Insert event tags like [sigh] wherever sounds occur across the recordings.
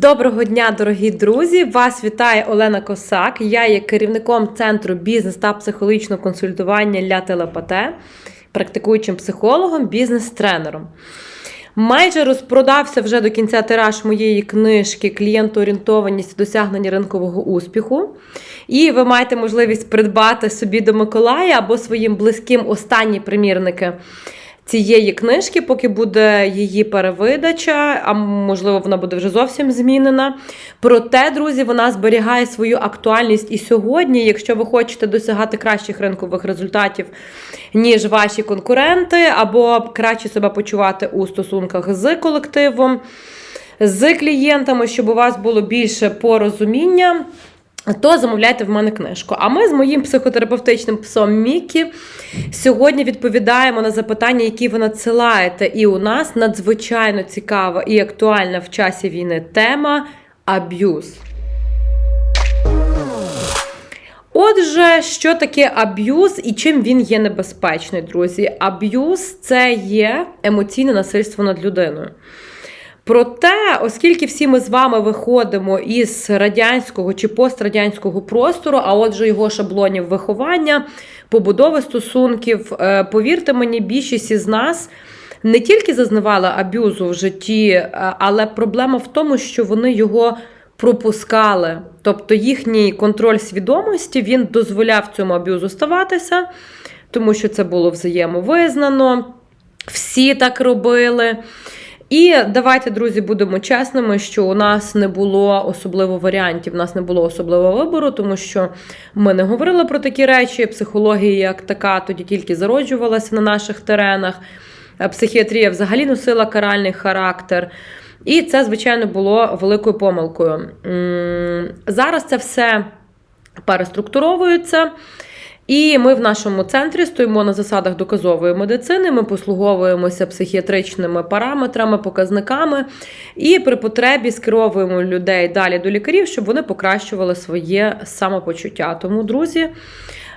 Доброго дня, дорогі друзі! Вас вітає Олена Косак. Я є керівником центру бізнес та психологічного консультування для телепате, практикуючим психологом, бізнес-тренером. Майже розпродався вже до кінця тираж моєї книжки Клієнтоорієнтованість досягнення ринкового успіху. І ви маєте можливість придбати собі до Миколая або своїм близьким останні примірники цієї книжки, поки буде її перевидача, а можливо, вона буде вже зовсім змінена. Проте, друзі, вона зберігає свою актуальність і сьогодні, якщо ви хочете досягати кращих ринкових результатів, ніж ваші конкуренти, або краще себе почувати у стосунках з колективом, з клієнтами, щоб у вас було більше порозуміння. То замовляйте в мене книжку. А ми з моїм психотерапевтичним псом Мікі сьогодні відповідаємо на запитання, які ви надсилаєте. І у нас надзвичайно цікава і актуальна в часі війни тема аб'юз. Отже, що таке аб'юз і чим він є небезпечний, друзі? Аб'юз це є емоційне насильство над людиною. Проте, оскільки всі ми з вами виходимо із радянського чи пострадянського простору, а отже, його шаблонів виховання, побудови стосунків, е, повірте мені, більшість із нас. Не тільки зазнавала аб'юзу в житті, е, але проблема в тому, що вони його пропускали. Тобто їхній контроль свідомості він дозволяв цьому аб'юзу ставатися, тому що це було взаємовизнано, всі так робили. І давайте, друзі, будемо чесними, що у нас не було особливо варіантів, у нас не було особливого вибору, тому що ми не говорили про такі речі. Психологія, як така, тоді тільки зароджувалася на наших теренах. Психіатрія взагалі носила каральний характер. І це, звичайно, було великою помилкою. Зараз це все переструктуровується. І ми в нашому центрі стоїмо на засадах доказової медицини. Ми послуговуємося психіатричними параметрами, показниками, і при потребі скеровуємо людей далі до лікарів, щоб вони покращували своє самопочуття. Тому, друзі,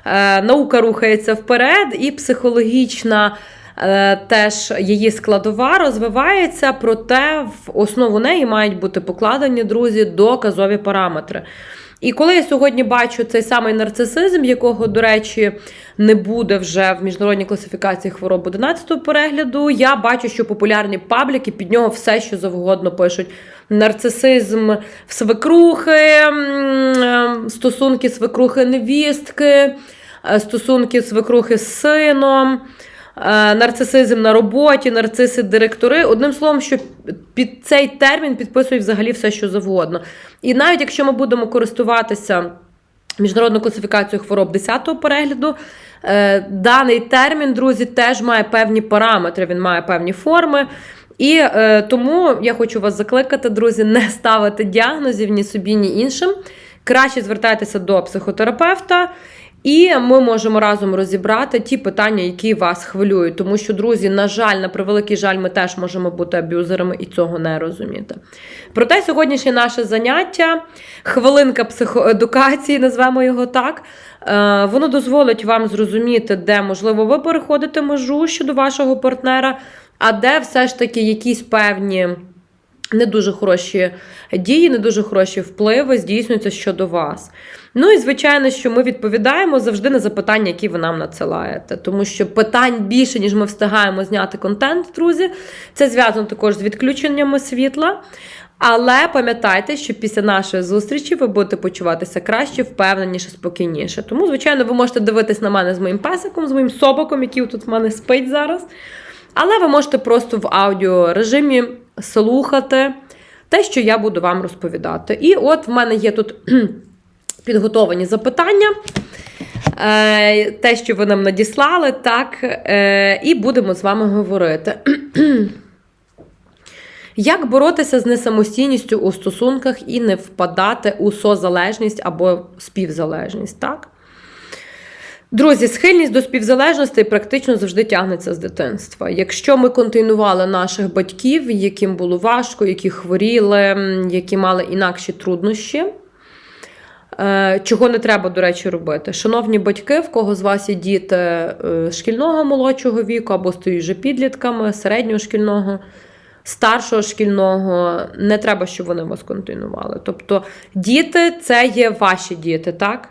е, наука рухається вперед, і психологічна. Е, теж її складова розвивається, проте в основу неї мають бути покладені друзі доказові параметри. І коли я сьогодні бачу цей самий нарцисизм, якого, до речі, не буде вже в міжнародній класифікації хвороб 11-го перегляду, я бачу, що популярні пабліки під нього все, що завгодно пишуть. Нарцисизм в свекрухи, стосунки свекрухи невістки, е, стосунки свекрухи з сином. Е, нарцисизм на роботі, нарциси директори. Одним словом, що під цей термін підписують взагалі все, що завгодно. І навіть якщо ми будемо користуватися міжнародною класифікацією хвороб 10-го перегляду, е, даний термін, друзі, теж має певні параметри, він має певні форми. І е, тому я хочу вас закликати, друзі, не ставити діагнозів ні собі, ні іншим. Краще звертайтеся до психотерапевта. І ми можемо разом розібрати ті питання, які вас хвилюють. Тому що, друзі, на жаль, на превеликий жаль, ми теж можемо бути аб'юзерами і цього не розуміти. Проте сьогоднішнє наше заняття, хвилинка психоедукації, назвемо його так. Е, воно дозволить вам зрозуміти, де, можливо, ви переходите межу щодо вашого партнера, а де все ж таки якісь певні. Не дуже хороші дії, не дуже хороші впливи здійснюються щодо вас. Ну і звичайно, що ми відповідаємо завжди на запитання, які ви нам надсилаєте. Тому що питань більше, ніж ми встигаємо зняти контент, друзі. Це зв'язано також з відключеннями світла. Але пам'ятайте, що після нашої зустрічі ви будете почуватися краще, впевненіше, спокійніше. Тому, звичайно, ви можете дивитись на мене з моїм песиком, з моїм собаком, який тут в мене спить зараз. Але ви можете просто в аудіорежимі слухати те, що я буду вам розповідати. І от в мене є тут підготовані запитання. Е, те, що ви нам надіслали, так, е, і будемо з вами говорити. [clears throat] Як боротися з несамостійністю у стосунках і не впадати у созалежність або співзалежність, так? Друзі, схильність до співзалежності практично завжди тягнеться з дитинства. Якщо ми континували наших батьків, яким було важко, які хворіли, які мали інакші труднощі, чого не треба, до речі, робити. Шановні батьки, в кого з вас є діти е, шкільного молодшого віку або стоїть вже підлітками, середнього шкільного, старшого шкільного, не треба, щоб вони вас континували. Тобто, діти це є ваші діти, так?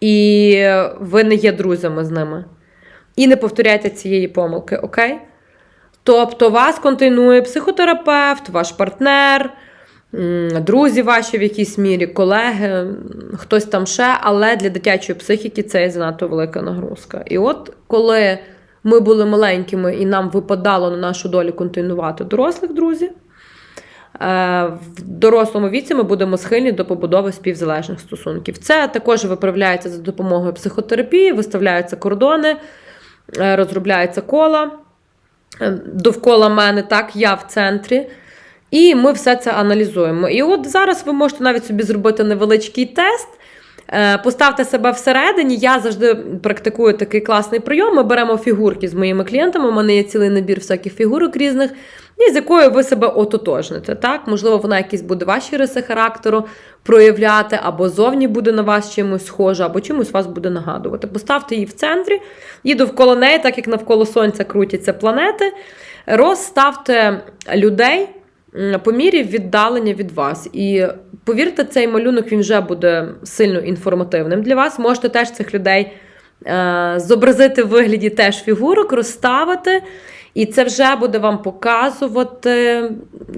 І ви не є друзями з ними. І не повторяйте цієї помилки, окей? Тобто, вас континує психотерапевт, ваш партнер, друзі ваші в якійсь мірі, колеги, хтось там ще, але для дитячої психіки це є занадто велика нагрузка. І от коли ми були маленькими і нам випадало на нашу долю континувати дорослих друзів, е, в дорослому віці ми будемо схильні до побудови співзалежних стосунків. Це також виправляється за допомогою психотерапії, виставляються кордони, е, розробляється кола е, довкола мене, так, я в центрі. І ми все це аналізуємо. І от зараз ви можете навіть собі зробити невеличкий тест. Е, Поставте себе всередині. Я завжди практикую такий класний прийом. Ми беремо фігурки з моїми клієнтами. У мене є цілий набір всяких фігурок різних, і з якою ви себе ототожните. Так? Можливо, вона якісь буде ваші риси характеру проявляти, або зовні буде на вас чимось схожа, або чимось вас буде нагадувати. Поставте її в центрі, і довкола неї, так як навколо сонця крутяться планети, розставте людей. По мірі віддалення від вас. І повірте, цей малюнок він вже буде сильно інформативним для вас. Можете теж цих людей е, зобразити в вигляді теж фігурок, розставити, і це вже буде вам показувати,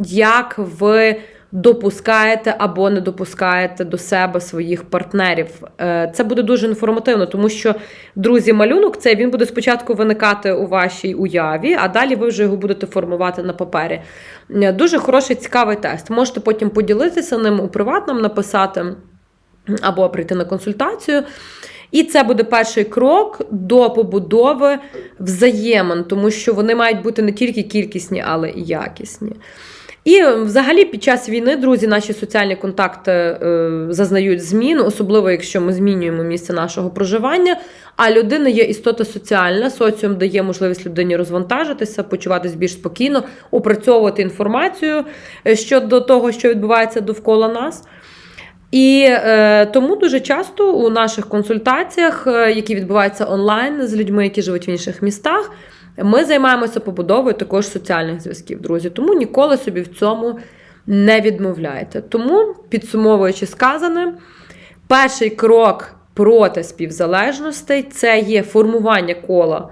як ви допускаєте або не допускаєте до себе своїх партнерів. Е, Це буде дуже інформативно, тому що, друзі, малюнок цей він буде спочатку виникати у вашій уяві, а далі ви вже його будете формувати на папері. Е, Дуже хороший, цікавий тест. Можете потім поділитися ним у приватному, написати або прийти на консультацію. І це буде перший крок до побудови взаємин, тому що вони мають бути не тільки кількісні, але і якісні. І взагалі під час війни, друзі, наші соціальні контакти е, зазнають змін, особливо якщо ми змінюємо місце нашого проживання. А людина є істота соціальна, соціум дає можливість людині розвантажитися, почуватись більш спокійно, опрацьовувати інформацію е, щодо того, що відбувається довкола нас. І е, тому дуже часто у наших консультаціях, е, які відбуваються онлайн з людьми, які живуть в інших містах, ми займаємося побудовою також соціальних зв'язків, друзі. Тому ніколи собі в цьому не відмовляйте. Тому, підсумовуючи сказане, перший крок проти співзалежностей це є формування кола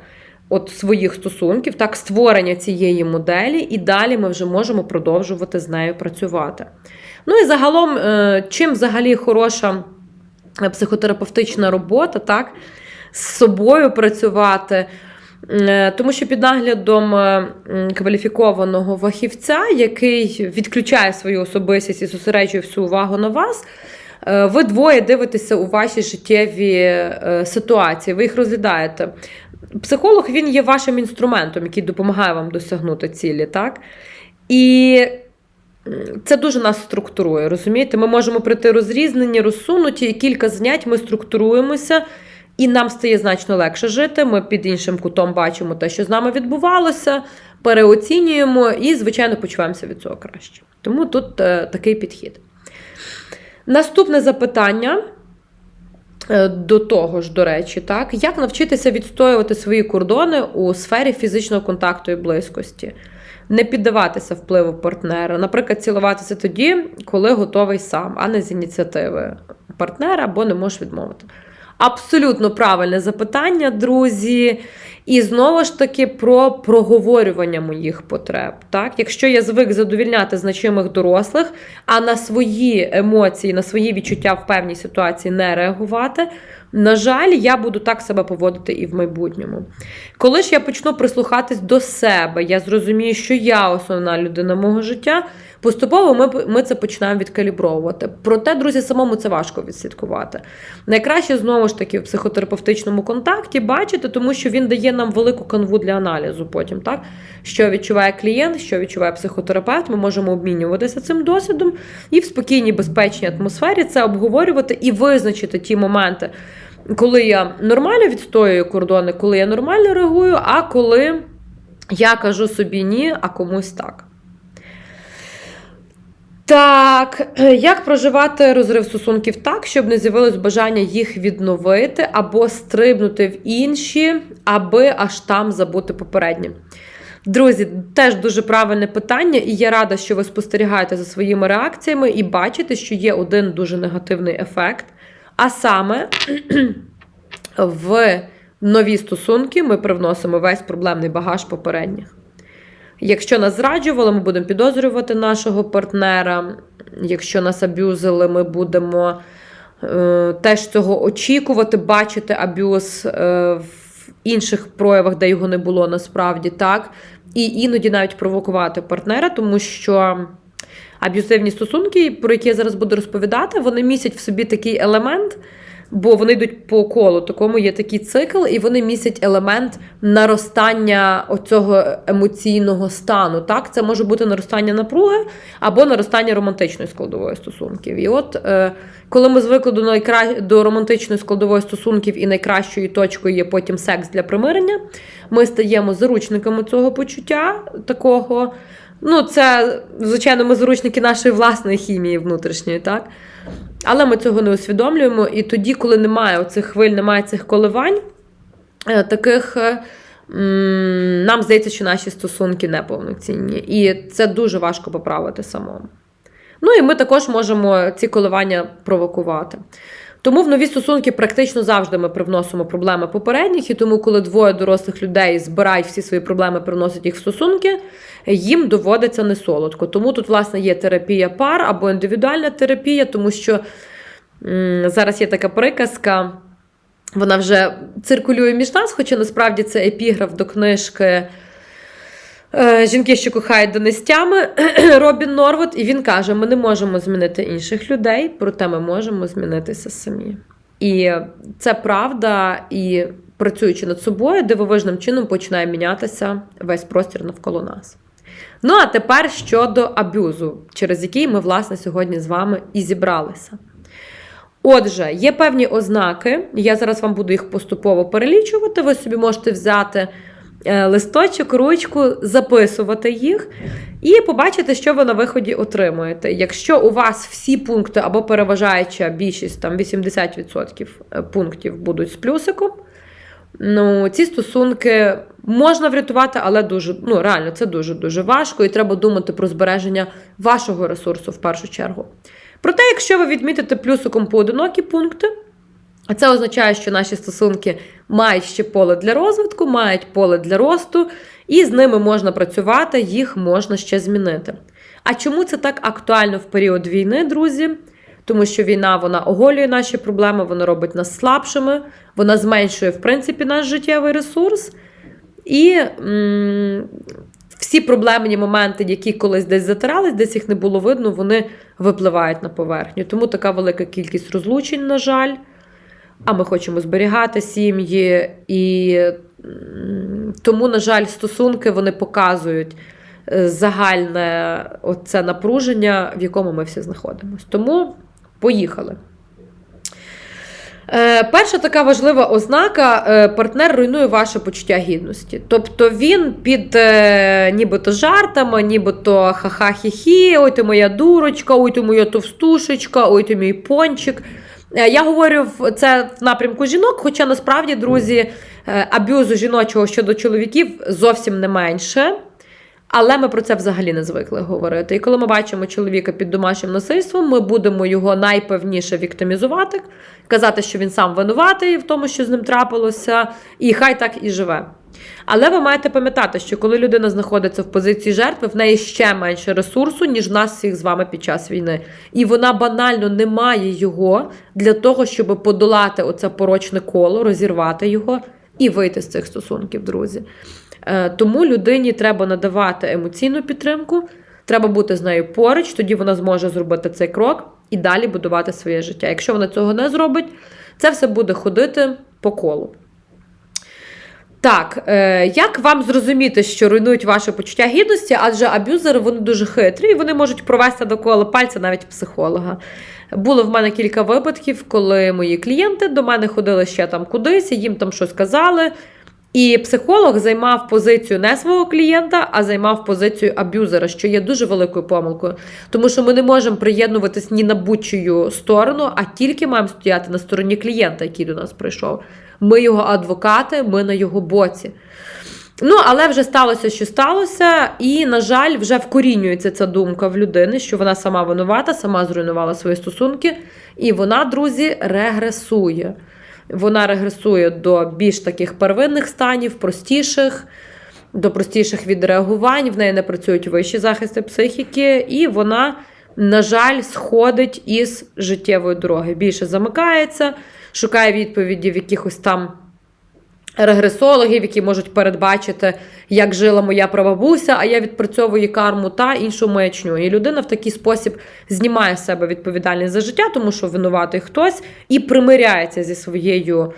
от своїх стосунків, так, створення цієї моделі, і далі ми вже можемо продовжувати з нею працювати. Ну і загалом, е, чим взагалі хороша е, психотерапевтична робота, так, з собою працювати. Е, Тому що під наглядом е, кваліфікованого фахівця, який відключає свою особистість і зосереджує всю увагу на вас, е, ви двоє дивитеся у ваші життєві ситуації, ви їх розглядаєте. Психолог він є вашим інструментом, який допомагає вам досягнути цілі, так? І це дуже нас структурує, розумієте? Ми можемо прийти розрізнені, розсунуті, і кілька занять ми структуруємося, і нам стає значно легше жити. Ми під іншим кутом бачимо те, що з нами відбувалося, переоцінюємо і, звичайно, почуваємося від цього краще. Тому тут е, такий підхід. Наступне запитання. е, До того ж, до речі, так, як навчитися відстоювати свої кордони у сфері фізичного контакту і близькості, не піддаватися впливу партнера, наприклад, цілуватися тоді, коли готовий сам, а не з ініціативи партнера або не можеш відмовити. Абсолютно правильне запитання, друзі. І знову ж таки про проговорювання моїх потреб. Так? Якщо я звик задовільняти значимих дорослих, а на свої емоції, на свої відчуття в певній ситуації не реагувати, на жаль, я буду так себе поводити і в майбутньому. Коли ж я почну прислухатись до себе, я зрозумію, що я основна людина мого життя. Поступово ми, ми це починаємо відкалібровувати. Проте, друзі, самому це важко відслідкувати. Найкраще знову ж таки в психотерапевтичному контакті бачити, тому що він дає нам велику канву для аналізу потім, так? Що відчуває клієнт, що відчуває психотерапевт, ми можемо обмінюватися цим досвідом і в спокійній, безпечній атмосфері це обговорювати і визначити ті моменти, коли я нормально відстоюю кордони, коли я нормально реагую, а коли я кажу собі ні, а комусь так. Так, [clears throat] як проживати розрив стосунків так, щоб не з'явилось бажання їх відновити або стрибнути в інші, аби аж там забути попереднє? Друзі, теж дуже правильне питання, і я рада, що ви спостерігаєте за своїми реакціями і бачите, що є один дуже негативний ефект. А саме [clears throat] в нові стосунки ми привносимо весь проблемний багаж попередніх. Якщо нас зраджували, ми будемо підозрювати нашого партнера. Якщо нас аб'юзили, ми будемо е, теж цього очікувати, бачити аб'юз е, в інших проявах, де його не було насправді, так. І іноді навіть провокувати партнера, тому що аб'юзивні стосунки, про які я зараз буду розповідати, вони містять в собі такий елемент. Бо вони йдуть по колу, такому є такий цикл, і вони містять елемент наростання оцього емоційного стану. Так, це може бути наростання напруги або наростання романтичної складової стосунків. І от е, коли ми звикли до найкра... до романтичної складової стосунків і найкращою точкою є потім секс для примирення, ми стаємо заручниками цього почуття такого. Ну, це, звичайно, ми заручники нашої власної хімії внутрішньої, так? Але ми цього не усвідомлюємо. І тоді, коли немає оцих хвиль, немає цих коливань, е, таких е, нам здається, що наші стосунки неповноцінні. І це дуже важко поправити самому. Ну і ми також можемо ці коливання провокувати. Тому в нові стосунки практично завжди ми привносимо проблеми попередніх, і тому, коли двоє дорослих людей збирають всі свої проблеми, приносять їх в стосунки, їм доводиться не солодко. Тому тут, власне, є терапія пар або індивідуальна терапія, тому що зараз є така приказка. Вона вже циркулює між нас, хоча насправді це епіграф до книжки е, Жінки, що кохають донестями [clears throat] Робін Норвуд, і він каже: ми не можемо змінити інших людей, проте ми можемо змінитися самі. І це правда, і працюючи над собою, дивовижним чином починає мінятися весь простір навколо нас. Ну, а тепер щодо аб'юзу, через який ми, власне, сьогодні з вами і зібралися. Отже, є певні ознаки, я зараз вам буду їх поступово перелічувати. Ви собі можете взяти е, листочок, ручку, записувати їх і побачити, що ви на виході отримуєте. Якщо у вас всі пункти або переважаюча більшість, там 80% пунктів будуть з плюсиком, ну, ці стосунки можна врятувати, але дуже ну, реально це дуже-дуже важко, і треба думати про збереження вашого ресурсу в першу чергу. Проте, якщо ви відмітите плюсиком поодинокі пункти, це означає, що наші стосунки мають ще поле для розвитку, мають поле для росту, і з ними можна працювати, їх можна ще змінити. А чому це так актуально в період війни, друзі? Тому що війна вона оголює наші проблеми, вона робить нас слабшими, вона зменшує, в принципі, наш життєвий ресурс. І м- всі проблемні моменти, які колись десь затирались, десь їх не було видно, вони випливають на поверхню. Тому така велика кількість розлучень, на жаль. А ми хочемо зберігати сім'ї. І тому, на жаль, стосунки вони показують е, загальне оце напруження, в якому ми всі знаходимося. Тому поїхали. Е, Перша така важлива ознака: е, партнер руйнує ваше почуття гідності. Тобто він під е, нібито жартами, нібито ха-ха-хі-хі, ой ти моя дурочка, ой ти моя товстушечка, ой ти мій пончик. Я говорю це в напрямку жінок, хоча насправді, друзі, аб'юзу жіночого щодо чоловіків зовсім не менше. Але ми про це взагалі не звикли говорити. І коли ми бачимо чоловіка під домашнім насильством, ми будемо його найпевніше віктимізувати, казати, що він сам винуватий в тому, що з ним трапилося, і хай так і живе. Але ви маєте пам'ятати, що коли людина знаходиться в позиції жертви, в неї ще менше ресурсу, ніж нас всіх з вами під час війни. І вона банально не має його для того, щоб подолати оце порочне коло, розірвати його і вийти з цих стосунків, друзі. Е, Тому людині треба надавати емоційну підтримку, треба бути з нею поруч, тоді вона зможе зробити цей крок і далі будувати своє життя. Якщо вона цього не зробить, це все буде ходити по колу. Так, е, як вам зрозуміти, що руйнують ваше почуття гідності, адже аб'юзери вони дуже хитрі і вони можуть провести довкола пальця навіть психолога. Було в мене кілька випадків, коли мої клієнти до мене ходили ще там кудись, їм там щось казали. І психолог займав позицію не свого клієнта, а займав позицію аб'юзера, що є дуже великою помилкою. Тому що ми не можемо приєднуватись ні на будь-чию сторону, а тільки маємо стояти на стороні клієнта, який до нас прийшов. Ми його адвокати, ми на його боці. Ну, але вже сталося, що сталося, і, на жаль, вже вкорінюється ця думка в людини, що вона сама винувата, сама зруйнувала свої стосунки, і вона, друзі, регресує. Вона регресує до більш таких первинних станів, простіших, до простіших відреагувань. В неї не працюють вищі захисти психіки, і вона, на жаль, сходить із життєвої дороги. Більше замикається, шукає відповіді в якихось там регресологів, які можуть передбачити, як жила моя прабабуся, а я відпрацьовую карму та іншу маячню. І людина в такий спосіб знімає з себе відповідальність за життя, тому що винуватий хтось, і примиряється зі своєю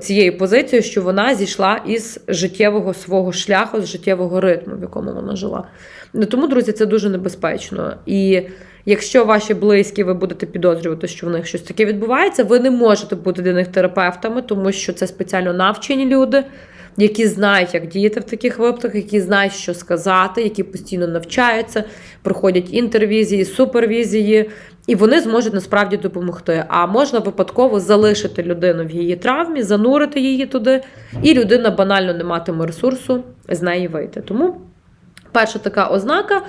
цією позицією, що вона зійшла із життєвого свого шляху, з життєвого ритму, в якому вона жила. Тому, друзі, це дуже небезпечно. І Якщо ваші близькі, ви будете підозрювати, що в них щось таке відбувається, ви не можете бути для них терапевтами, тому що це спеціально навчені люди, які знають, як діяти в таких випадках, які знають, що сказати, які постійно навчаються, проходять інтервізії, супервізії, і вони зможуть насправді допомогти. А можна випадково залишити людину в її травмі, занурити її туди, і людина банально не матиме ресурсу з неї вийти. Тому перша така ознака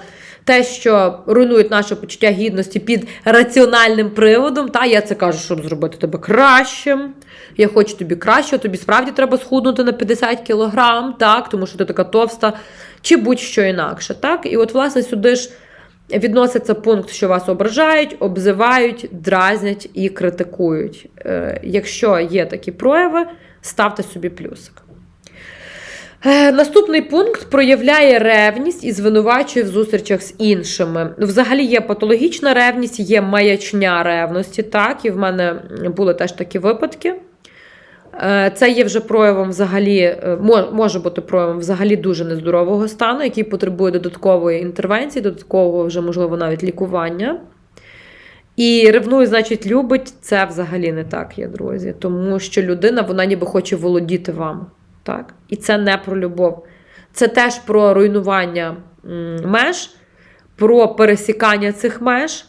те, що руйнують наше почуття гідності під раціональним приводом. Та я це кажу, щоб зробити тебе кращим. Я хочу тобі краще, тобі справді треба схуднути на 50 кілограм, так, тому що ти така товста, чи будь-що інакше. так. І от, власне, сюди ж відноситься пункт, що вас ображають, обзивають, дразнять і критикують. Е, Якщо є такі прояви, ставте собі плюсик. Е, наступний пункт проявляє ревність і звинувачує в зустрічах з іншими. Взагалі є патологічна ревність, є маячня ревності. Так, і в мене були теж такі випадки. Е, це є вже проявом взагалі, е, може бути проявом взагалі дуже нездорового стану, який потребує додаткової інтервенції, додаткового вже, можливо, навіть лікування. І ревнує, значить, любить, це взагалі не так є, друзі. Тому що людина, вона ніби хоче володіти вами. Так? І це не про любов. Це теж про руйнування меж, про пересікання цих меж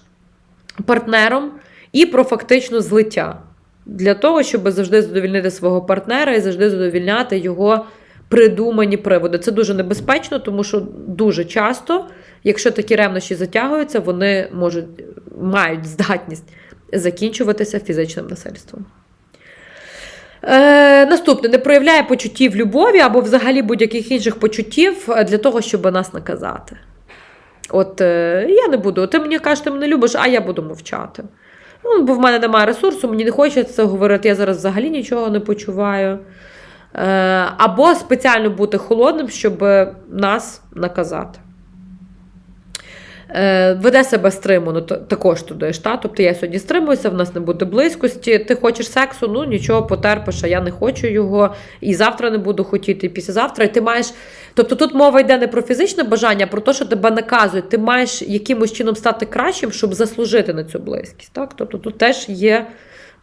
партнером і про фактично злиття. Для того, щоб завжди задовільнити свого партнера і завжди задовільняти його придумані приводи. Це дуже небезпечно, тому що дуже часто, якщо такі ревнощі затягуються, вони можуть мають здатність закінчуватися фізичним насильством. Е, Наступне не проявляє почуттів любові або взагалі будь-яких інших почуттів е, для того, щоб нас наказати. От е, я не буду, ти мені кажеш, ти мене любиш, а я буду мовчати. Ну, Бо в мене немає ресурсу, мені не хочеться говорити, я зараз взагалі нічого не почуваю. Е, Або спеціально бути холодним, щоб нас наказати. Е, веде себе стримано, також туди. Та? Тобто я сьогодні стримуюся, в нас не буде близькості. Ти хочеш сексу, ну нічого потерпиш, а я не хочу його. І завтра не буду хотіти, і післязавтра. І ти маєш. Тобто тут мова йде не про фізичне бажання, а про те, що тебе наказують. Ти маєш якимось чином стати кращим, щоб заслужити на цю близькість. Так? Тобто тут теж є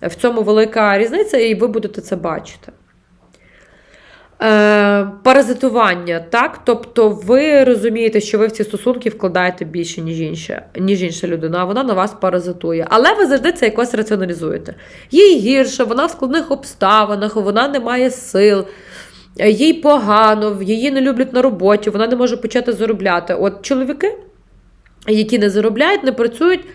в цьому велика різниця, і ви будете це бачити. Е, Паразитування, так? Тобто ви розумієте, що ви в ці стосунки вкладаєте більше, ніж інша, ніж інша людина, а вона на вас паразитує. Але ви завжди це якось раціоналізуєте. Їй гірше, вона в складних обставинах, вона не має сил, їй погано, її не люблять на роботі, вона не може почати заробляти. От чоловіки, які не заробляють, не працюють.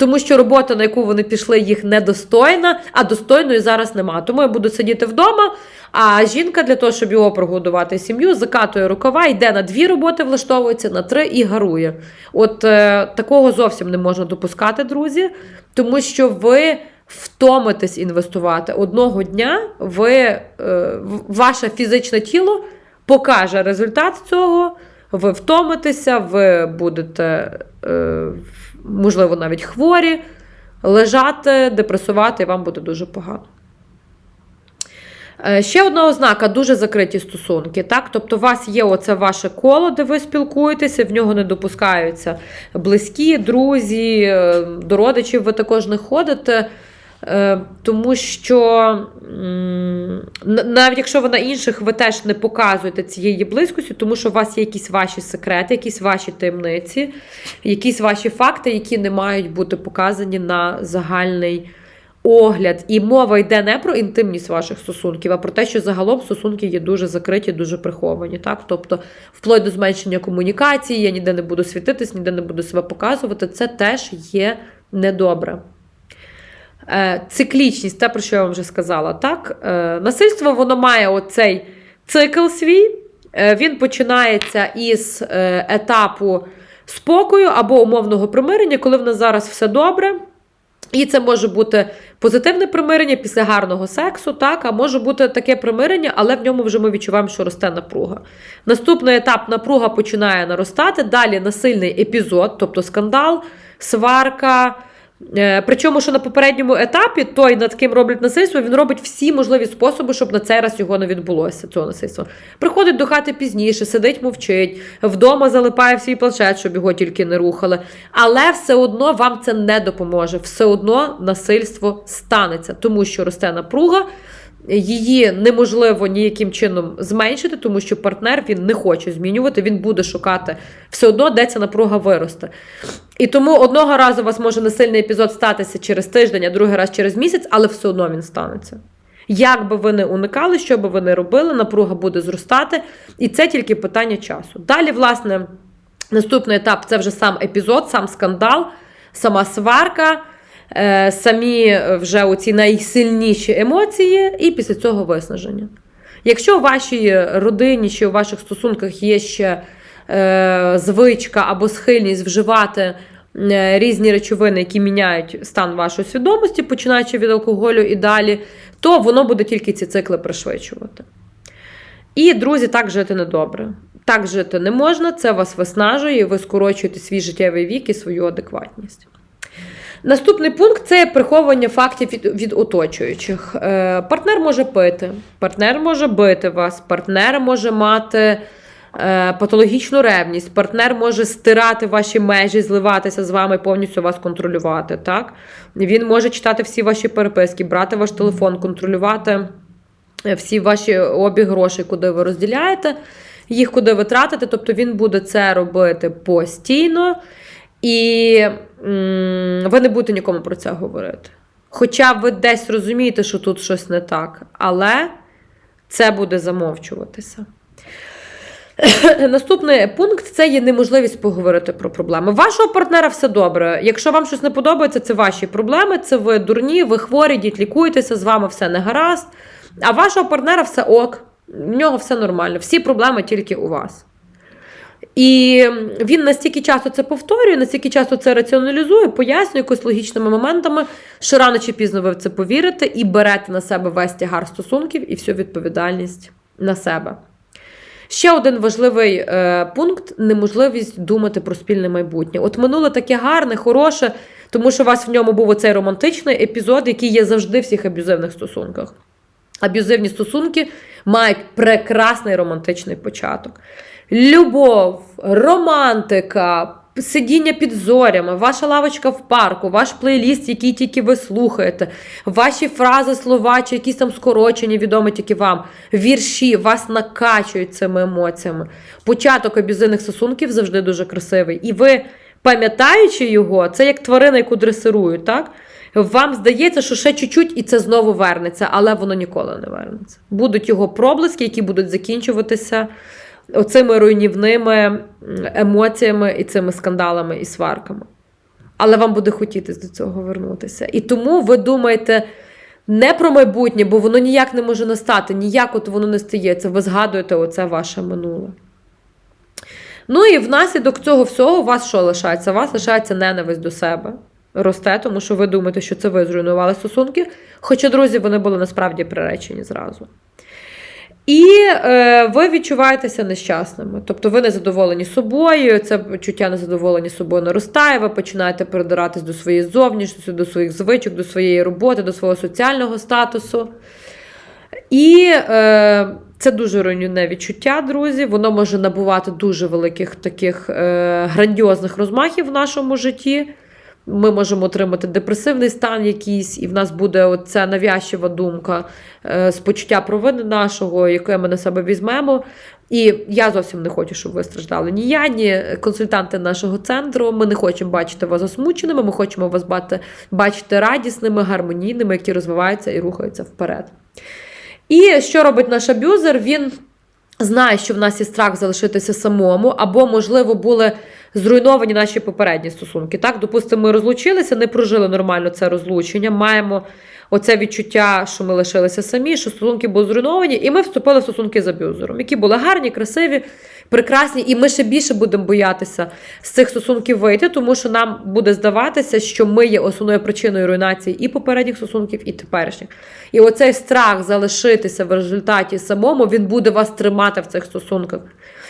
Тому що робота, на яку вони пішли, їх недостойна, а достойної зараз нема. Тому я буду сидіти вдома. А жінка для того, щоб його прогодувати сім'ю, закатує рукава, йде на дві роботи, влаштовується, на три і гарує. От е, такого зовсім не можна допускати, друзі, тому що ви втомитесь інвестувати. Одного дня ви, е, ваше фізичне тіло покаже результат цього. Ви втомитеся, ви будете, е, можливо, навіть хворі, лежати, депресувати, і вам буде дуже погано. Е, ще одна ознака дуже закриті стосунки. Так? Тобто, у вас є оце ваше коло, де ви спілкуєтеся, в нього не допускаються близькі, друзі, е, до родичів ви також не ходите. Е, тому що навіть якщо ви на інших ви теж не показуєте цієї близькості, тому що у вас є якісь ваші секрети, якісь ваші таємниці, якісь ваші факти, які не мають бути показані на загальний огляд, і мова йде не про інтимність ваших стосунків, а про те, що загалом стосунки є дуже закриті, дуже приховані. Так? Тобто, вплоть до зменшення комунікації, я ніде не буду світитись, ніде не буду себе показувати. Це теж є недобре. Е, Циклічність, те, про що я вам вже сказала, так? Е, Насильство воно має оцей цикл свій. Е, Він починається із етапу спокою або умовного примирення, коли в нас зараз все добре. І це може бути позитивне примирення після гарного сексу, так, а може бути таке примирення, але в ньому вже ми відчуваємо, що росте напруга. Наступний етап напруга починає наростати, далі насильний епізод, тобто скандал, сварка. Е, Причому, що на попередньому етапі той, над ким роблять насильство, він робить всі можливі способи, щоб на цей раз його не відбулося, цього насильства. Приходить до хати пізніше, сидить, мовчить, вдома залипає в свій планшет, щоб його тільки не рухали. Але все одно вам це не допоможе. Все одно насильство станеться, тому що росте напруга. Її неможливо ніяким чином зменшити, тому що партнер він не хоче змінювати, він буде шукати все одно, де ця напруга виросте. І тому одного разу у вас може насильний епізод статися через тиждень, а другий раз через місяць, але все одно він станеться. Як би ви не уникали, що би ви не робили, напруга буде зростати, і це тільки питання часу. Далі, власне, наступний етап це вже сам епізод, сам скандал, сама сварка, самі вже оці найсильніші емоції, і після цього виснаження. Якщо у вашій родині чи у ваших стосунках є ще е, звичка або схильність вживати е, різні речовини, які міняють стан вашої свідомості, починаючи від алкоголю і далі, то воно буде тільки ці цикли пришвидшувати. І, друзі, так жити недобре. Так жити не можна, це вас виснажує, і ви скорочуєте свій життєвий вік і свою адекватність. Наступний пункт це приховування фактів від, від оточуючих. Е, партнер може пити, партнер може бити вас, партнер може мати е, патологічну ревність, партнер може стирати ваші межі, зливатися з вами, повністю вас контролювати. Так? Він може читати всі ваші переписки, брати ваш телефон, контролювати е, всі ваші обіг грошей, куди ви розділяєте, їх куди ви тратите. Тобто він буде це робити постійно. І ви не будете нікому про це говорити. Хоча ви десь розумієте, що тут щось не так, але це буде замовчуватися. [coughs] Наступний пункт це є неможливість поговорити про проблеми. Вашого партнера все добре. Якщо вам щось не подобається, це ваші проблеми, це ви дурні, ви хворі, діть лікуєтеся, з вами все не гаразд. А вашого партнера все ок, в нього все нормально, всі проблеми тільки у вас. І він настільки часто це повторює, настільки часто це раціоналізує, пояснює якось логічними моментами, що рано чи пізно ви в це повірите і берете на себе весь тягар стосунків і всю відповідальність на себе. Ще один важливий е, пункт неможливість думати про спільне майбутнє. От минуле таке гарне, хороше, тому що у вас в ньому був оцей романтичний епізод, який є завжди в всіх аб'юзивних стосунках. Аб'юзивні стосунки мають прекрасний романтичний початок. Любов, романтика, сидіння під зорями, ваша лавочка в парку, ваш плейліст, який тільки ви слухаєте, ваші фрази, слова, чи якісь там скорочені, відомі тільки вам, вірші вас накачують цими емоціями. Початок аб'юзивних стосунків завжди дуже красивий. І ви, пам'ятаючи його, це як тварина, яку дресирують, так? Вам здається, що ще чуть-чуть і це знову вернеться, але воно ніколи не вернеться. Будуть його проблиски, які будуть закінчуватися оцими руйнівними емоціями і цими скандалами і сварками. Але вам буде хотітись до цього вернутися. І тому ви думаєте не про майбутнє, бо воно ніяк не може настати, ніяк от воно не стається. Ви згадуєте оце ваше минуле. Ну і внаслідок цього всього у вас що лишається? У вас лишається ненависть до себе. Росте, тому що ви думаєте, що це ви зруйнували стосунки. Хоча, друзі, вони були насправді приречені зразу. І е, ви відчуваєтеся нещасними. Тобто ви не задоволені собою, це почуття незадоволення собою наростає, ви починаєте придиратись до своєї зовнішності, до своїх звичок, до своєї роботи, до свого соціального статусу. І е, це дуже руйнівне відчуття, друзі. Воно може набувати дуже великих таких е, грандіозних розмахів в нашому житті. Ми можемо отримати депресивний стан якийсь, і в нас буде оця навязчива думка е, з почуття провини нашого, яке ми на себе візьмемо. І я зовсім не хочу, щоб ви страждали. Ні я, ні консультанти нашого центру. Ми не хочемо бачити вас засмученими. Ми хочемо вас бачити радісними, гармонійними, які розвиваються і рухаються вперед. І що робить наш аб'юзер? Він знає, що в нас є страх залишитися самому, або, можливо, були зруйновані наші попередні стосунки. Так, допустимо, ми розлучилися, не прожили нормально це розлучення, маємо оце відчуття, що ми лишилися самі, що стосунки були зруйновані, і ми вступили в стосунки з аб'юзером, які були гарні, красиві, прекрасні, і ми ще більше будемо боятися з цих стосунків вийти, тому що нам буде здаватися, що ми є основною причиною руйнації і попередніх стосунків, і теперішніх. І оцей страх залишитися в результаті самому, він буде вас тримати в цих стосунках.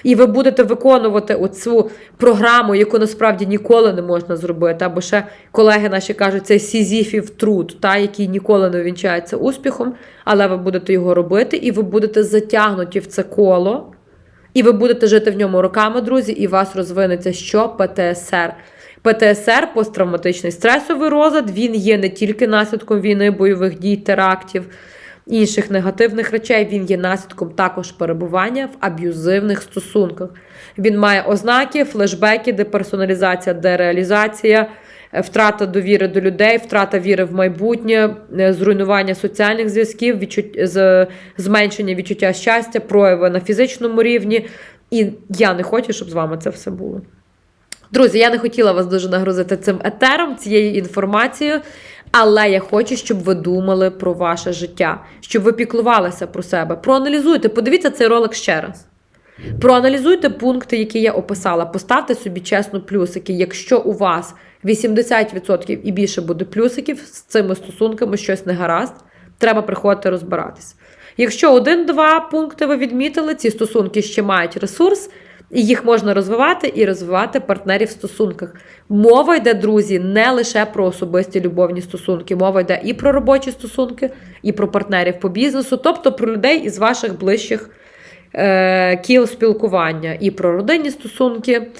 І ви будете виконувати оцю програму, яку насправді ніколи не можна зробити. Або ще колеги наші кажуть, це сізіфів труд, та, який ніколи не вінчається успіхом, але ви будете його робити, і ви будете затягнуті в це коло. І ви будете жити в ньому роками, друзі, і вас розвинеться що ПТСР. ПТСР, посттравматичний стресовий розлад, він є не тільки наслідком війни, бойових дій, терактів, інших негативних речей, він є наслідком також перебування в аб'юзивних стосунках. Він має ознаки, флешбеки, деперсоналізація, дереалізація, е, втрата довіри до людей, втрата віри в майбутнє, е, зруйнування соціальних зв'язків, зменшення відчуття щастя, прояви на фізичному рівні. І я не хочу, щоб з вами це все було. Друзі, я не хотіла вас дуже нагрузити цим етером, цією інформацією, але я хочу, щоб ви думали про ваше життя, щоб ви піклувалися про себе. Проаналізуйте, подивіться цей ролик ще раз. Проаналізуйте пункти, які я описала. Поставте собі чесно плюсики. Якщо у вас 80% і більше буде плюсиків з цими стосунками, щось не гаразд, треба приходити розбиратись. Якщо один-два пункти ви відмітили, ці стосунки ще мають ресурс, і їх можна розвивати і розвивати партнерів в стосунках. Мова йде, друзі, не лише про особисті любовні стосунки. Мова йде і про робочі стосунки, і про партнерів по бізнесу, тобто про людей із ваших ближчих е, кіл спілкування, і про родинні стосунки,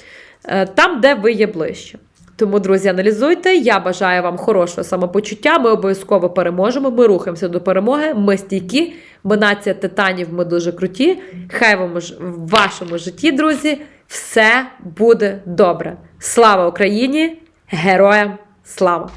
е, там, де ви є ближче. Тому, друзі, аналізуйте. Я бажаю вам хорошого самопочуття. Ми обов'язково переможемо. Ми рухаємося до перемоги. Ми стійкі, ми нація титанів, ми дуже круті. Хай вам в вашому житті, друзі, все буде добре. Слава Україні! Героям слава!